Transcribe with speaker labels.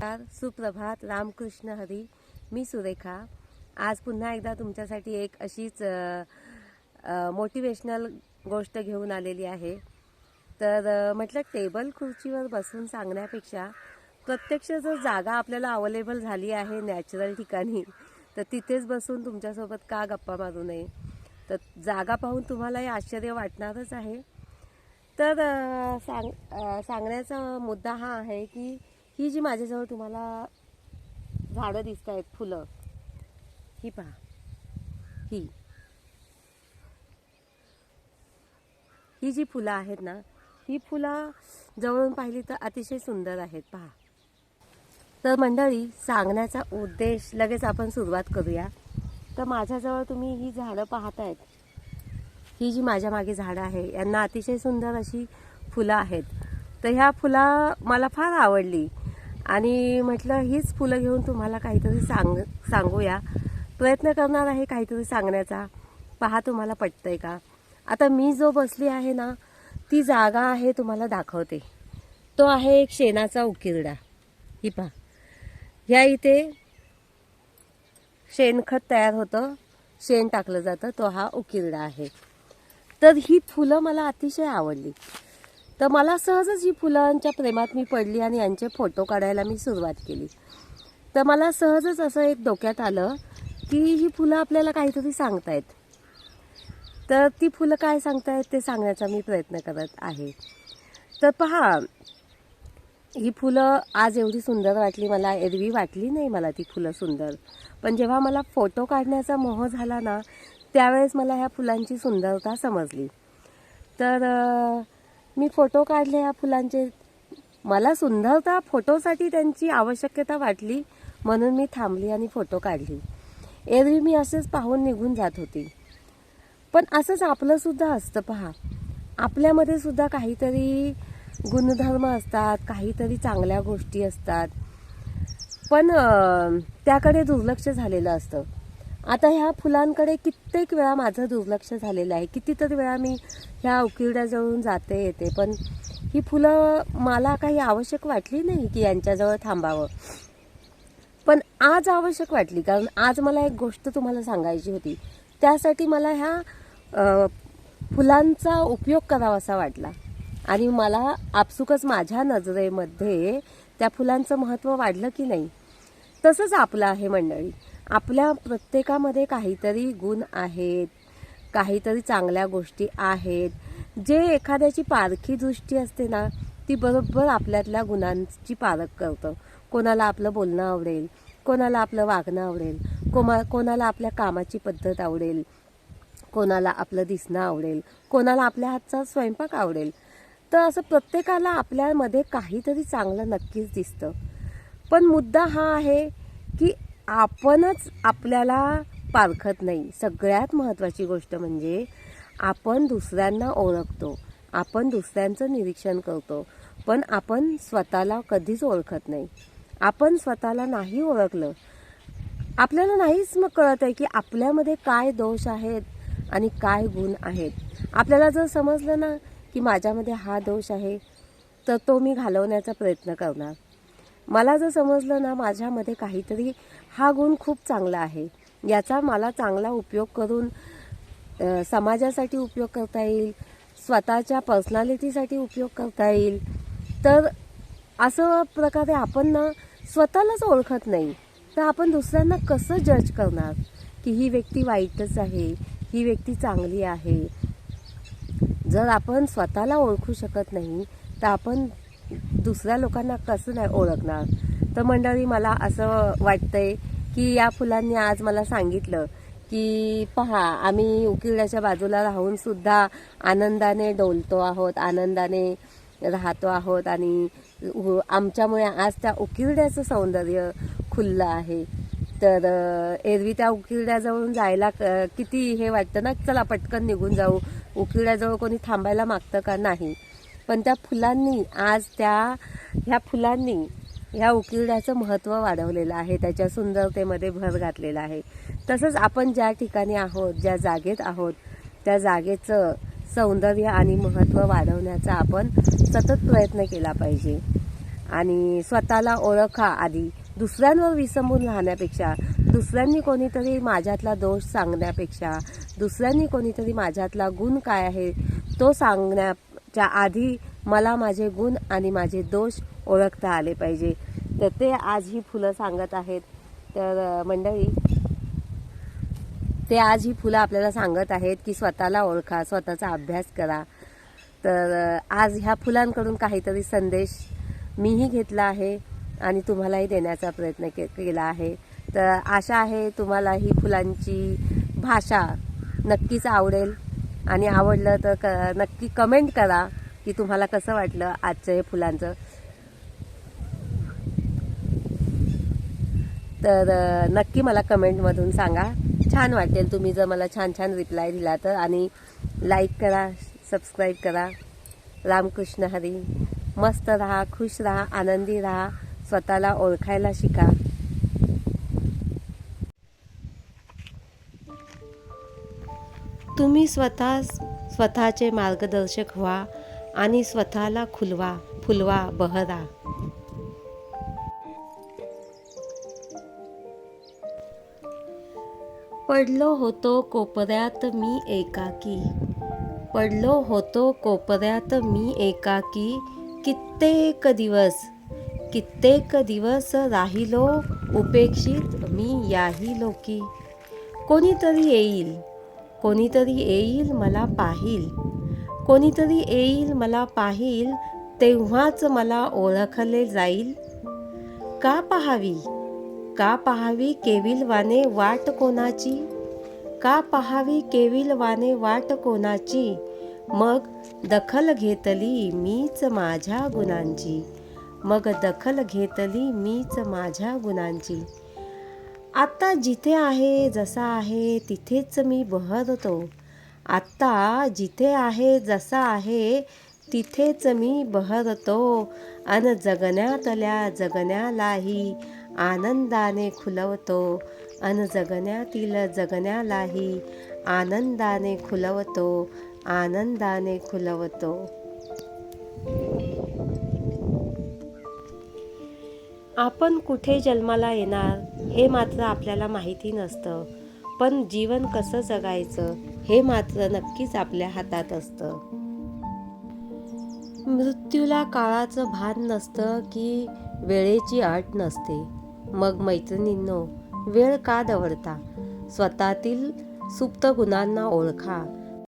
Speaker 1: नमस्कार सुप्रभात रामकृष्ण हरी. मी सुरेखा. आज पुन्हा एकदा तुमच्यासाठी एक अशीच मोटिवेशनल गोष्ट घेऊन आलेली आहे. तर म्हटलं टेबल खुर्चीवर बसून सांगण्यापेक्षा प्रत्यक्ष जर जागा आपल्याला अवेलेबल झाली आहे नॅचरल ठिकाणी तर तिथेच बसून तुमच्यासोबत का गप्पा मारू नये? तर जागा पाहून तुम्हालाही आश्चर्य वाटणारच आहे. तर सांग सांगण्याचा मुद्दा हा आहे की ही जी माझ्याजवळ तुम्हाला झाडं दिसत आहेत फुलं ही पहा. ही. ही जी फुलं आहेत ना ही फुलं जवळून पाहिली तर अतिशय सुंदर आहेत पहा. तर मंडळी सांगण्याचा उद्देश लगेच आपण सुरुवात करूया. तर माझ्याजवळ तुम्ही ही झाडं पाहतायत. ही जी माझ्या मागे झाडं आहे यांना अतिशय सुंदर अशी फुलं आहेत. तर ह्या फुला मला फार आवडली. आणि म्हटलं हीच फुलं घेऊन तुम्हाला काहीतरी सांग सांगूया. प्रयत्न करणार आहे काहीतरी सांगण्याचा. पहा तुम्हाला पटतंय का? आता मी जो बसली आहे ना ती जागा आहे तुम्हाला दाखवते. तो आहे एक शेणाचा उकिरडा. ही पहा. ह्या इथे शेणखत तयार होतं. शेण टाकलं जातं. तो हा उकिरडा आहे. तर ही फुलं मला अतिशय आवडली. तर मला सहजच ही फुलांच्या प्रेमात मी पडली आणि यांचे फोटो काढायला मी सुरुवात केली. तर मला सहजच असं एक डोक्यात आलं की ही फुलं आपल्याला काहीतरी सांगतायत. तर ती फुलं काय सांगतायत ते सांगण्याचा मी प्रयत्न करत आहे. तर पहा ही फुलं आज एवढी सुंदर वाटली मला एरवी वाटली नाही मला ती फुलं सुंदर. पण जेव्हा मला फोटो काढण्याचा मोह झाला ना त्यावेळेस मला ह्या फुलांची सुंदरता समजली. तर मी फोटो काढले या फुलांचे. मला सुंदरता फोटोसाठी त्यांची आवश्यकता वाटली म्हणून मी थांबली आणि फोटो काढली. एरवी मी असेच पाहून निघून जात होती. पण असंच आपलंसुद्धा असतं पहा. आपल्यामध्ये सुद्धा काहीतरी गुणधर्म असतात काहीतरी चांगल्या गोष्टी असतात. पण त्याकडे दुर्लक्ष झालेलं असतं. आता ह्या फुलांकडे कित्येक वेळा माझं दुर्लक्ष झालेलं आहे. कितीतरी वेळा मी ह्या उकिरड्याजवळून जाते येते. पण ही फुलं मला काही आवश्यक वाटली नाही की यांच्याजवळ थांबावं. पण आज आवश्यक वाटली कारण आज मला एक गोष्ट तुम्हाला सांगायची होती. त्यासाठी मला ह्या फुलांचा उपयोग करावासा वाटला. आणि मला आपसुकच माझ्या नजरेमध्ये त्या फुलांचं महत्त्व वाढलं की नाही. तसंच आपलं आहे मंडळी. आपल्या प्रत्येकामध्ये काहीतरी गुण आहेत काहीतरी चांगल्या गोष्टी आहेत. जे एखाद्याची पारखी दृष्टी असते ना ती बरोबर आपल्यातल्या गुणांची पारख करतं. कोणाला आपलं बोलणं आवडेल कोणाला आपलं वागणं आवडेल कोमा कोणाला आपल्या कामाची पद्धत आवडेल कोणाला आपलं दिसणं आवडेल कोणाला आपल्या हातचा स्वयंपाक आवडेल. तर असं प्रत्येकाला आपल्यामध्ये काहीतरी चांगलं नक्कीच दिसतं. पण मुद्दा हा आहे की आपणच आपल्याला पारखत नाही. सगळ्यात महत्त्वाची गोष्ट म्हणजे आपण दुसऱ्यांना ओळखतो. आपण दुसऱ्यांचं निरीक्षण करतो. पण आपण स्वतःला कधीच ओळखत नाही. आपण स्वतःला नाही ओळखलं. आपल्याला नाहीच मग कळत आहे की आपल्यामध्ये काय दोष आहेत आणि काय गुण आहेत. आपल्याला जर समजलं ना की माझ्यामध्ये हा दोष आहे तर तो मी घालवण्याचा प्रयत्न करणार. मला जर समजलं ना माझ्यामध्ये काहीतरी हा गुण खूप चांगला आहे. याचा मला चांगला उपयोग करून समाजासाठी उपयोग करता येईल स्वतःच्या पर्सनॅलिटीसाठी उपयोग करता येईल. तर असं प्रकारे आपण ना स्वतःलाच ओळखत नाही. तर आपण दुसऱ्यांना कसं जज करणार? की ही व्यक्ती वाईटच आहे ही व्यक्ती चांगली आहे. जर आपण स्वतःला ओळखू शकत नाही तर आपण दुसऱ्या लोकांना कसं नाही ओळखणार? तर मंडळी मला असं वाटतंय की या फुलांनी आज मला सांगितलं की पहा आम्ही उकिरड्याच्या बाजूला राहून सुद्धा आनंदाने डोलतो आहोत आनंदाने राहतो आहोत आणि आमच्यामुळे आज त्या उकिरड्याचं सौंदर्य खुललं आहे. तर एरवी त्या उकिरड्याजवळून जायला क- किती हे वाटतं ना चला पटकन निघून जाऊ. उकिरड्याजवळ कोणी थांबायला मागतं का नाही? पण त्या फुलांनी आज त्या ह्या फुलांनी ह्या उकिरड्याचं महत्त्व वाढवलेलं आहे. त्याच्या सुंदरतेमध्ये भर घातलेला आहे. तसंच आपण ज्या ठिकाणी आहोत ज्या जागेत आहोत त्या जागेचं सौंदर्य आणि महत्त्व वाढवण्याचा आपण सतत प्रयत्न केला पाहिजे. आणि स्वतःला ओळखा आधी. दुसऱ्यांवर विसंबून राहण्यापेक्षा दुसऱ्यांनी कोणीतरी माझ्यातला दोष सांगण्यापेक्षा दुसऱ्यांनी कोणीतरी माझ्यातला गुण काय आहे तो च्या आधी मला माझे गुण आणि माझे दोष ओळखता आले पाहिजे. तर ते आज ही फुलं सांगत आहेत. तर मंडळी ते आज ही फुलं आपल्याला सांगत आहेत की स्वतःला ओळखा स्वतःचा अभ्यास करा. तर आज ह्या फुलांकडून काहीतरी संदेश मीही घेतला आहे आणि तुम्हालाही देण्याचा प्रयत्न के केला आहे. तर आशा आहे तुम्हाला ही फुलांची भाषा नक्कीच आवडेल. आणि आवडलं तर क नक्की कमेंट करा की तुम्हाला कसं वाटलं आजचं हे फुलांचं. तर नक्की मला कमेंटमधून सांगा. छान वाटेल तुम्ही जर मला छान छान रिप्लाय दिला तर. आणि लाईक करा सबस्क्राईब करा. रामकृष्ण हरी. मस्त राहा खुश राहा आनंदी राहा. स्वतःला ओळखायला शिका. तुम्ही स्वतः स्वतःचे मार्गदर्शक व्हा आणि स्वतःला खुलवा फुलवा बहरा. पडलो होतो कोपऱ्यात मी एकाकी. पडलो होतो कोपऱ्यात मी एकाकी. कित्येक दिवस कित्येक दिवस राहिलो उपेक्षित मी याही लोकी. कोणीतरी येईल कोणीतरी येईल मला पाहील. कोणीतरी येईल मला पाहील तेव्हाच मला ओळखले जाईल. का पहावी? का पहावी केविलवाने वाट कोणाची? का पहावी केविलवाने वाट कोणाची? मग दखल घेतली मीच माझ्या गुणांची. मग दखल घेतली मीच माझ्या गुणांची. आत्ता जिथे आहे जसा आहे तिथेच मी बहरतो. आत्ता जिथे आहे जसा आहे तिथेच मी बहरतो. अन जगण्यातल्या जगण्यालाही आनंदाने खुलवतो. अन जगण्यातील जगण्यालाही आनंदाने खुलवतो. आनंदाने खुलवतो. आपण कुठे जन्माला येणार हे मात्र आपल्याला माहिती नसतं. पण जीवन कसं जगायचं हे मात्र नक्कीच आपल्या हातात असतं. मृत्यूला काळाचं भान नसतं की वेळेची अट नसते. मग मैत्रिणींनो वेळ का दवडता? स्वतःतील सुप्त गुणांना ओळखा.